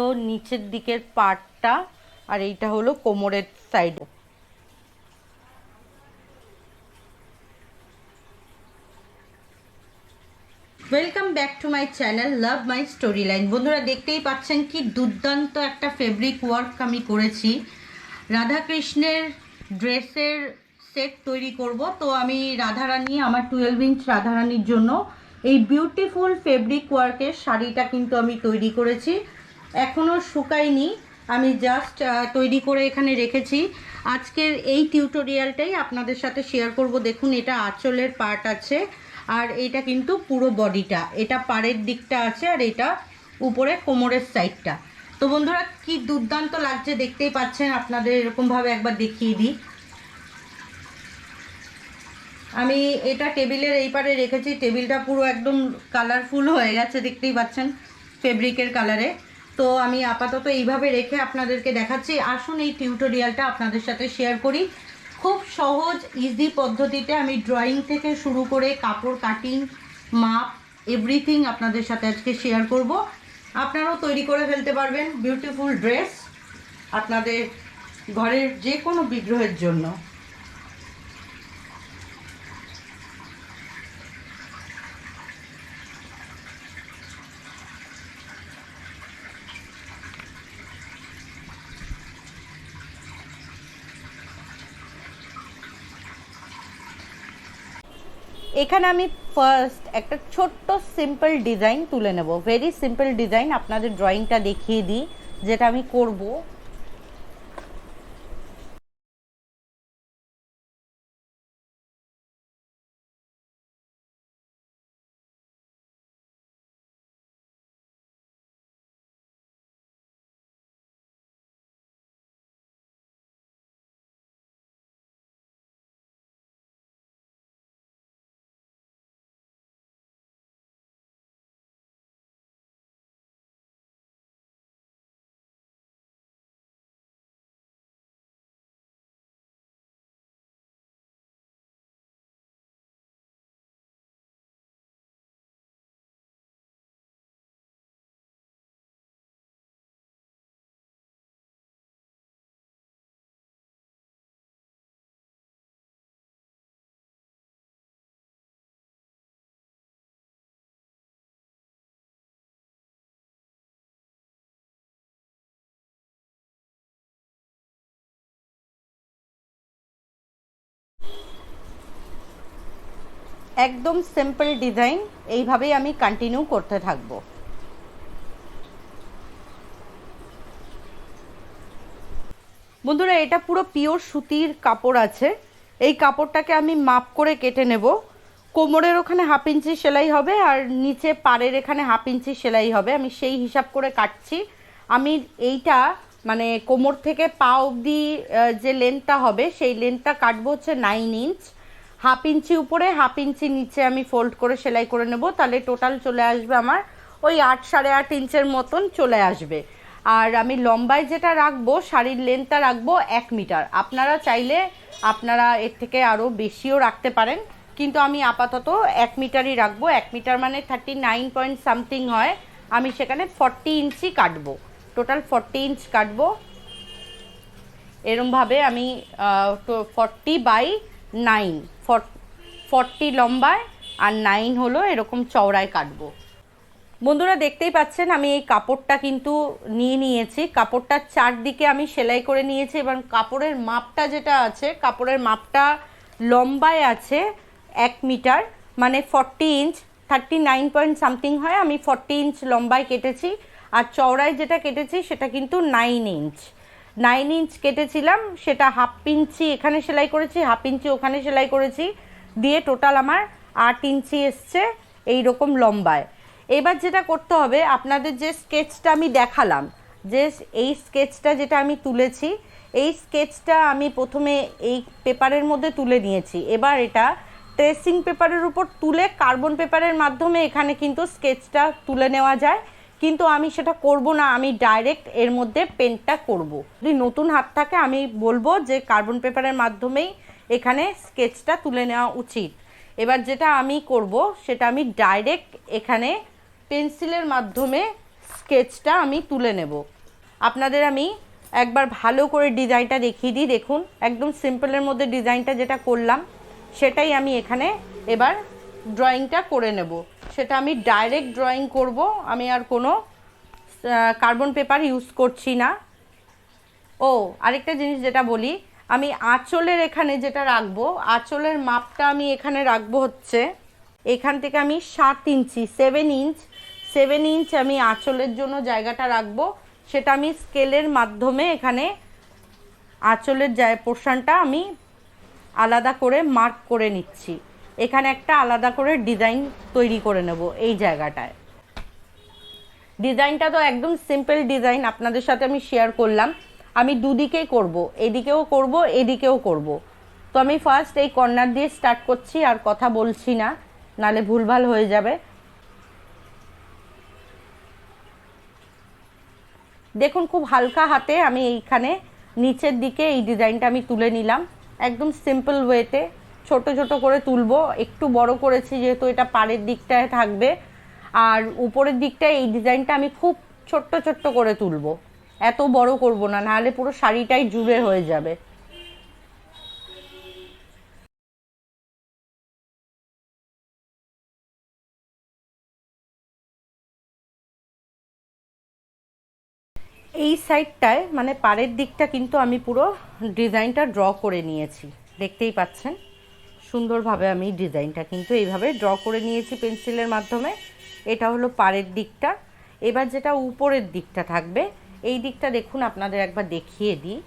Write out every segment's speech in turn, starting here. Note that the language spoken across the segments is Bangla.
তো নিচের দিকের পার্টটা আর এইটা হলো কোমরের side welcome back to my channel love my story line বন্ধুরা, দেখতেই পাচ্ছেন কি দুর্দান্ত একটা ফেব্রিক ওয়ার্ক আমি করেছি। রাধাকৃষ্ণের ড্রেসের সেট তৈরি করব। তো আমি রাধারানী, আমার টুয়েলভ ইঞ্চ রাধারানীর জন্য এই বিউটিফুল ফেব্রিক ওয়ার্কের শাড়িটা কিন্তু আমি তৈরি করেছি। এখনও শুকায়নি। আমি জাস্ট তৈরি করে এখানে রেখেছি। আজকের এই টিউটোরিয়ালটাই আপনাদের সাথে শেয়ার করব। দেখুন, এটা আঁচলের পার্ট আছে, আর এটা কিন্তু পুরো বডিটা এটা পাড়ের দিকটা আছে, আর এটা উপরে কোমরের সাইডটা তো বন্ধুরা, কি দুর্দান্ত লাগছে দেখতেই পাচ্ছেন। আপনাদের এরকমভাবে একবার দেখিয়ে দিই। আমি এটা টেবিলের এই পারে রেখেছি। টেবিলটা পুরো একদম কালারফুল হয়ে গেছে, দেখতেই পাচ্ছেন। ফেব্রিকের কালারে তো আমি আপাতত এইভাবে রেখে আপনাদেরকে দেখাচ্ছি। আসুন এই টিউটোরিয়ালটা আপনাদের সাথে শেয়ার করি। খুব সহজ ইজি পদ্ধতিতে আমি ড্রয়িং থেকে শুরু করে কাপড় কাটিং মাপ এভরিথিং আপনাদের সাথে আজকে শেয়ার করব। আপনারাও তৈরি করে ফেলতে পারবেন বিউটিফুল ড্রেস আপনাদের ঘরের যে কোনো বিগ্রহের জন্য। এখানে আমি ফার্স্ট একটা ছোট্ট সিম্পল ডিজাইন তুলে নেব। ভেরি সিম্পল ডিজাইন আপনাদের ড্রয়িংটা দেখিয়ে দিই, যেটা আমি করব। একদম সিম্পল ডিজাইন এইভাবেই আমি কন্টিনিউ করতে থাকব। বন্ধুরা, এটা পুরো পিওর সুতির কাপড় আছে। এই কাপড়টাকে আমি মাপ করে কেটে নেব। কোমরের ওখানে হাফ ইঞ্চি সেলাই হবে আর নিচে পাড়ের এখানে হাফ ইঞ্চি সেলাই হবে। আমি সেই হিসাব করে কাটছি। আমি এইটা মানে কোমর থেকে পা অবধি যে লেন্থটা হবে, সেই লেন্থটা কাটবো হচ্ছে নাইন ইঞ্চ হাফ ইঞ্চি উপরে, হাফ ইঞ্চি নিচে আমি ফোল্ড করে সেলাই করে নেব। তাহলে টোটাল চলে আসবে আমার ওই আট, সাড়ে আট ইঞ্চের মতন চলে আসবে। আর আমি লম্বায় যেটা রাখব, শাড়ির লেন্থটা রাখব এক মিটার আপনারা চাইলে আপনারা এর থেকে আরও বেশিও রাখতে পারেন, কিন্তু আমি আপাতত এক মিটারই রাখব। এক মিটার মানে থার্টি নাইন পয়েন্ট সামথিং হয়। আমি সেখানে ফর্টি ইঞ্চি কাটবো। টোটাল ফর্টি ইঞ্চ কাটবো। এরমভাবে আমি ফর্টি বাই নাইন ফর্টি লম্বায় আর নাইন হলো এরকম চওড়ায় কাটবো। বন্ধুরা দেখতেই পাচ্ছেন, আমি এই কাপড়টা কিন্তু নিয়ে নিয়েছি। কাপড়টার চারদিকে আমি সেলাই করে নিয়েছি এবং কাপড়ের মাপটা যেটা আছে, কাপড়ের মাপটা লম্বায় আছে এক মিটার মানে forty inch, thirty nine point something হয়। আমি ফর্টি ইঞ্চ লম্বায় কেটেছি আর চওড়ায় যেটা কেটেছি সেটা কিন্তু নাইন ইঞ্চ। নাইন ইঞ্চ কেটেছিলাম, সেটা হাফ ইঞ্চি এখানে সেলাই করেছি হাফ ইঞ্চি ওখানে সেলাই করেছি, দিয়ে টোটাল আমার আট ইঞ্চি এসছে এই রকম লম্বায়। এবার যেটা করতে হবে, আপনাদের যে স্কেচটা আমি দেখালাম, যে এই স্কেচটা যেটা আমি তুলেছি, এই স্কেচটা আমি প্রথমে এই পেপারের মধ্যে তুলে নিয়েছি। এবার এটা ট্রেসিং পেপারের উপর তুলে কার্বন পেপারের মাধ্যমে এখানে কিন্তু স্কেচটা তুলে নেওয়া যায়। কিন্তু আমি সেটা করব না, আমি ডাইরেক্ট এর মধ্যে পেন্টটা করব। যদি নতুন হাত থাকে, আমি বলব যে কার্বন পেপারের মাধ্যমেই এখানে স্কেচটা তুলে নেওয়া উচিত। এবার যেটা আমি করব, সেটা আমি ডাইরেক্ট এখানে পেন্সিলের মাধ্যমে স্কেচটা আমি তুলে নেব। আপনাদের আমি একবার ভালো করে ডিজাইনটা দেখিয়ে দিই, দেখুন। একদম সিম্পলের মধ্যে ডিজাইনটা যেটা করলাম, সেটাই আমি এখানে এবার ড্রয়িংটা করে নেব। সেটা আমি ডাইরেক্ট ড্রয়িং করব। আমি আর কোনো কার্বন পেপার ইউজ করছি না। ও, আরেকটা জিনিস যেটা বলি, আমি আঁচলের এখানে যেটা রাখব, আঁচলের মাপটা আমি এখানে রাখব হচ্ছে, এখান থেকে আমি সাত ইঞ্চি সেভেন ইঞ্চ সেভেন ইঞ্চ আমি আঁচলের জন্য জায়গাটা রাখব। সেটা আমি স্কেলের মাধ্যমে এখানে আঁচলের যায় পোর্শনটা আমি আলাদা করে মার্ক করে নিচ্ছি। এখানে একটা আলাদা করে ডিজাইন তৈরি করে নেব এই জায়গাটায়। ডিজাইনটা তো একদম সিম্পল ডিজাইন আপনাদের সাথে আমি শেয়ার করলাম। আমি দুদিকেই করব, এদিকেও করব এদিকেও করব। তো আমি ফার্স্ট এই কর্নার দিয়ে স্টার্ট করছি, আর কথা বলছি না, নালে ভুলভাল হয়ে যাবে। দেখুন, খুব হালকা হাতে আমি এইখানে নিচের দিকে এই ডিজাইনটা আমি তুলে নিলাম, একদম সিম্পল ওয়েতে ছোট ছোট করে তুলবো। একটু বড় করেছি যেহেতু এটা পাড়ের দিকটায় থাকবে। আর উপরের দিকটায় এই ডিজাইনটা আমি খুব ছোট্ট ছোট্ট করে তুলবো। এত বড় করব না, নাহলে পুরো শাড়িটাই জুড়ে হয়ে যাবে। এই সাইডটায় মানে পাড়ের দিকটা কিন্তু আমি পুরো ডিজাইনটা ড্র করে নিয়েছি। দেখতেই পাচ্ছেন? সুন্দরভাবে আমি ডিজাইনটা কিন্তু এইভাবে ড্র করে নিয়েছি পেন্সিলের মাধ্যমে। এটা হলো পাড়ের দিকটা। এবার যেটা উপরের দিকটা থাকবে, এই দিকটা দেখুন আপনাদের একবার দেখিয়ে দিই।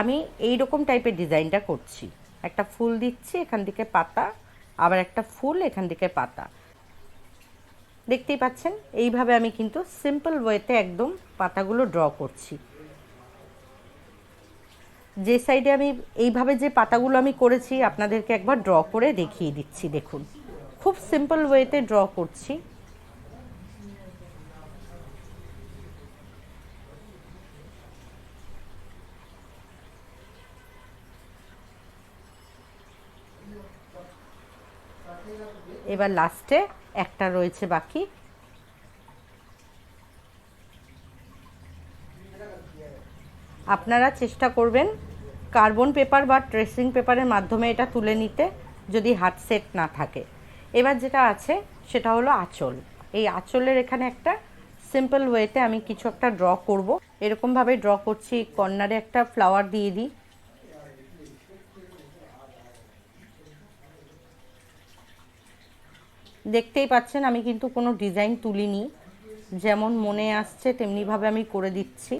আমি এই রকম টাইপের ডিজাইনটা করছি। একটা ফুল দিচ্ছি, এখান থেকে পাতা, আবার একটা ফুল এখান থেকে পাতা। দেখতেই পাচ্ছেন? এইভাবে আমি কিন্তু সিম্পল ওয়েতে একদম পাতাগুলো ড্র করছি। যে সাইডে আমি এইভাবে যে পাতাগুলো আমি করেছি, আপনাদেরকে একবার ড্র করে দেখিয়ে দিচ্ছি, দেখুন। খুব সিম্পল ওয়েতে ড্র করছি। এবার লাস্টে একটা রয়েছে বাকি। আপনারা চেষ্টা করবেন কার্বন পেপার বা ট্রেসিং পেপারের মাধ্যমে এটা তুলে নিতে যদি হাত সেট না থাকে। এবার যেটা আছে, সেটা হলো আঁচল। এই আঁচলের এখানে একটা সিম্পল ওয়েতে আমি কিছু একটা ড্র করব। এরকমভাবে ড্র করছি কর্নারে একটা ফ্লাওয়ার দিয়ে দিই। দেখতেই পাচ্ছেন, আমি কিন্তু কোনো ডিজাইন তুলিনি। যেমন মনে আসছে, তেমনিভাবে আমি করে দিচ্ছি।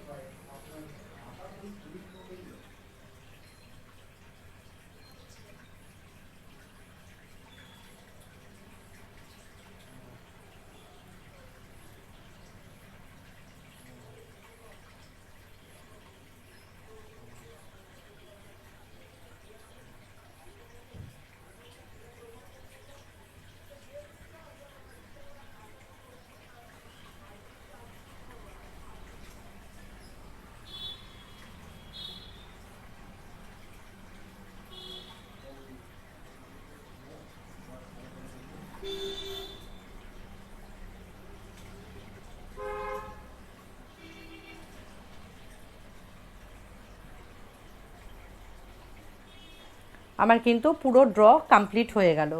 আমার কিন্তু পুরো ড্র কমপ্লিট হয়ে গেল।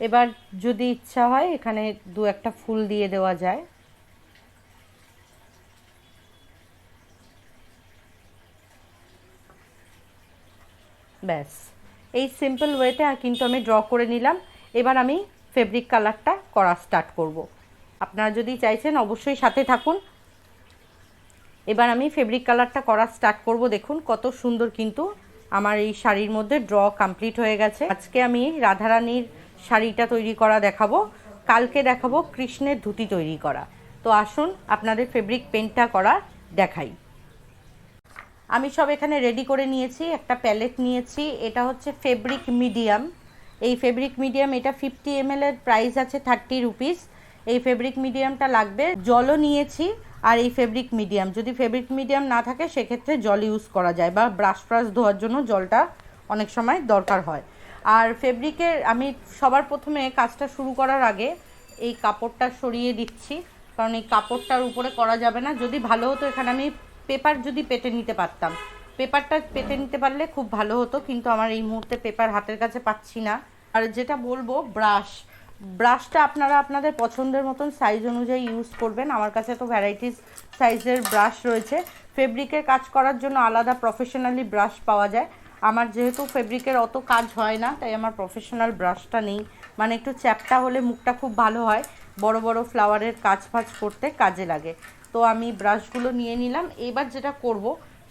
এবার যদি ইচ্ছা হয়, এখানে দু একটা ফুল দিয়ে দেওয়া যায়। ব্যাস। এই সিম্পল ওয়েতে কিন্তু আমি ড্র করে নিলাম। এবার আমি ফেব্রিক কালারটা করা স্টার্ট করব। আপনারা যদি চাইছেন, অবশ্যই সাথে থাকুন। এবার আমি ফেব্রিক কালারটা করা স্টার্ট করব। দেখুন কত সুন্দর কিন্তু আমার এই শাড়ির মধ্যে ড্র কমপ্লিট হয়ে গেছে। আজকে আমি রাধারানীর শাড়িটা তৈরি করা দেখাবো। কালকে দেখাবো কৃষ্ণের ধুতি তৈরি করা। তো আসুন আপনাদের ফেব্রিক পেন্টটা করা দেখাই। আমি সব এখানে রেডি করে নিয়েছি, একটা প্যালেট নিয়েছি। এটা হচ্ছে ফেব্রিক মিডিয়াম এই ফেব্রিক মিডিয়াম এটা ফিফটি এম এর প্রাইস আছে থার্টি রুপিস এই ফেব্রিক মিডিয়ামটা লাগবে। জলও নিয়েছি আর এই ফেব্রিক মিডিয়াম যদি ফেব্রিক মিডিয়াম না থাকে, সেক্ষেত্রে জল ইউজ করা যায় বা ব্রাশ ফ্রাশ ধোয়ার জন্য জলটা অনেক সময় দরকার হয়। আর ফেব্রিকের আমি সবার প্রথমে কাজটা শুরু করার আগে এই কাপড়টা সরিয়ে দিচ্ছি, কারণ এই কাপড়টার উপরে করা যাবে না। যদি ভালো হতো, এখানে আমি পেপার যদি পেতে নিতে পারতাম। পেপারটা পেতে নিতে পারলে খুব ভালো হতো, কিন্তু আমার এই মুহূর্তে পেপার হাতের কাছে পাচ্ছি না। আর যেটা বলব ব্রাশ ব্রাশটা আপনারা আপনাদের পছন্দের মতন সাইজ অনুযায়ী ইউজ করবেন। আমার কাছে তো ভ্যারাইটিস সাইজের ব্রাশ রয়েছে। ফেব্রিকের কাজ করার জন্য আলাদা প্রফেশনালি ব্রাশ পাওয়া যায়। আমার যেহেতু ফেব্রিকের অত কাজ হয় না, তাই আমার প্রফেশনাল ব্রাশটা নেই। মানে একটু চ্যাপটা হলে মুখটা খুব ভালো হয়। বড় বড় ফ্লাওয়ারের কাজ ফাজ করতে কাজে লাগে। তো আমি ব্রাশগুলো নিয়ে নিলাম। এবার যেটা করব,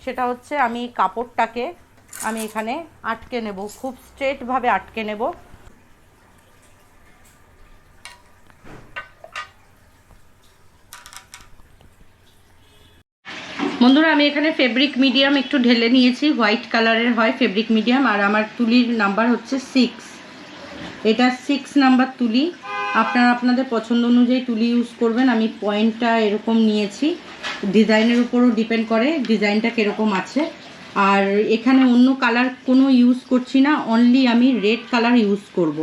সেটা হচ্ছে আমি কাপড়টাকে আমি এখানে আটকে নেব। খুব স্ট্রেটভাবে আটকে নেব। বন্ধুরা, আমি এখানে ফেব্রিক মিডিয়াম একটু ঢেলে নিয়েছি। হোয়াইট কালারের হয় ফেব্রিক মিডিয়াম আর আমার তুলির নাম্বার হচ্ছে সিক্স এটা সিক্স নাম্বার তুলি। আপনারা আপনাদের পছন্দ অনুযায়ী তুলি ইউজ করবেন। আমি পয়েন্টটা এরকম নিয়েছি। ডিজাইনের উপরও ডিপেন্ড করে ডিজাইনটা কীরকম আছে। আর এখানে অন্য কালার কোনো ইউজ করছি না অনলি আমি রেড কালার ইউজ করব।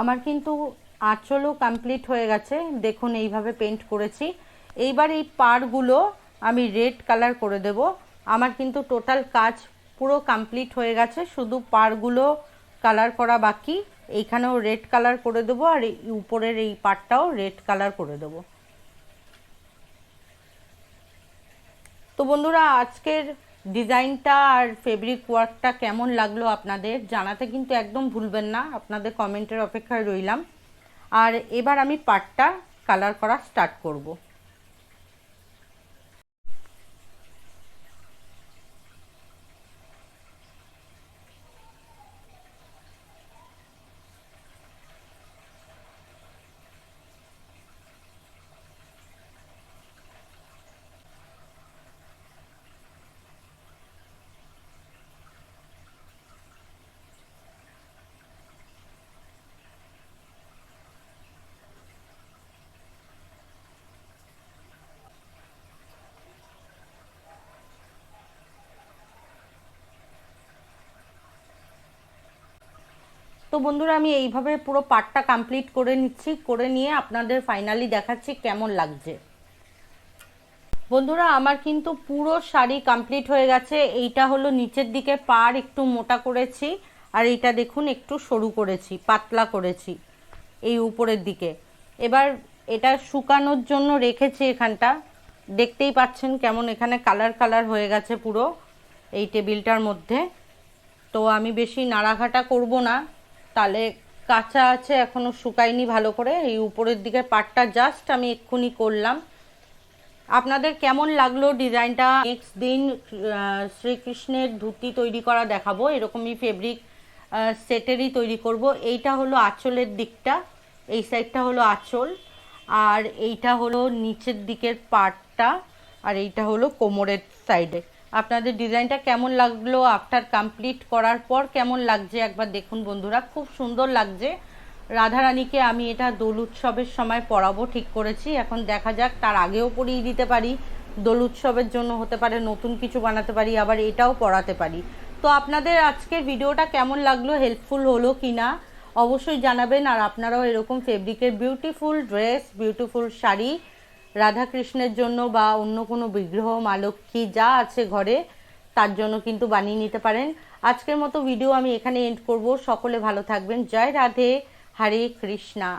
আমার কিন্তু আঁচলও কমপ্লিট হয়ে গেছে। দেখুন এইভাবে পেন্ট করেছি। এইবার এই পারগুলো আমি রেড কালার করে দেব। আমার কিন্তু টোটাল কাজ পুরো কমপ্লিট হয়ে গেছে। শুধু পাড়গুলো কালার করা বাকি। এইখানেও রেড কালার করে দেবো আর এই উপরের এই পার্টটাও রেড কালার করে দেবো। তো বন্ধুরা, আজকের ডিজাইনটা আর ফেব্রিক ওয়ার্কটা কেমন লাগল আপনাদের জানাতে কিন্তু একদম ভুলবেন না। আপনাদের কমেন্টের অপেক্ষায় রইলাম। আর এবার আমি পাটটা কালার করা স্টার্ট করব। তো বন্ধুরা, আমি এইভাবে পুরো পার্টটা কমপ্লিট করে নিচ্ছি, করে নিয়ে আপনাদের ফাইনালি দেখাচ্ছি কেমন লাগছে। বন্ধুরা, আমার কিন্তু পুরো শাড়ি কমপ্লিট হয়ে গেছে। এইটা হলো নিচের দিকে পার একটু মোটা করেছি, আর এইটা দেখুন একটু সরু করেছি, পাতলা করেছি এই উপরের দিকে। এবার এটা শুকানোর জন্য রেখেছি এখানটা। দেখতেই পাচ্ছেন কেমন এখানে কালার কালার হয়ে গেছে পুরো এই টেবিলটার মধ্যে। তো আমি বেশি নাড়াঘাটা করব না। তাহলে কাঁচা আছে এখনও শুকায়নি ভালো করে। এই উপরের দিকে পাটটা জাস্ট আমি এক্ষুনি করলাম। আপনাদের কেমন লাগল ডিজাইনটা? নেক্সট দিন শ্রীকৃষ্ণের ধুতি তৈরি করা দেখাবো। এরকমই ফেব্রিক সেটেরই তৈরি করব। এইটা হলো আঁচলের দিকটা। এই সাইডটা হলো আঁচল। আর এইটা হলো নিচের দিকের পাটটা। আর এইটা হলো কোমরের সাইডে আপনাদের ডিজাইনটা কেমন লাগল আফটার কমপ্লিট করার পর কেমন লাগছে? একবার দেখুন বন্ধুরা, খুব সুন্দর লাগছে। রাধারানীকে আমি এটা দোল উৎসবের সময় পরাবো, ঠিক করেছি। এখন দেখা যাক, তার আগেও পরিয়ে দিতে পারি। দোল উৎসবের জন্য হতে পারে, নতুন কিছু বানাতে পারি, আবার এটাও পরাতে পারি। তো আপনাদের আজকের ভিডিওটা কেমন লাগল হেল্পফুল হলো কি না অবশ্যই জানাবেন। আর আপনারাও এরকম ফেব্রিকের বিউটিফুল ড্রেস বিউটিফুল শাড়ি রাধাকৃষ্ণের জন্য বা অন্য কোনো বিগ্রহ মালক্ষী যা আছে ঘরে, তার জন্য কিন্তু বানিয়ে নিতে পারেন। আজকের মতো ভিডিও আমি এখানে এন্ড করব। সকলে ভালো থাকবেন। জয় রাধে, হরে কৃষ্ণা।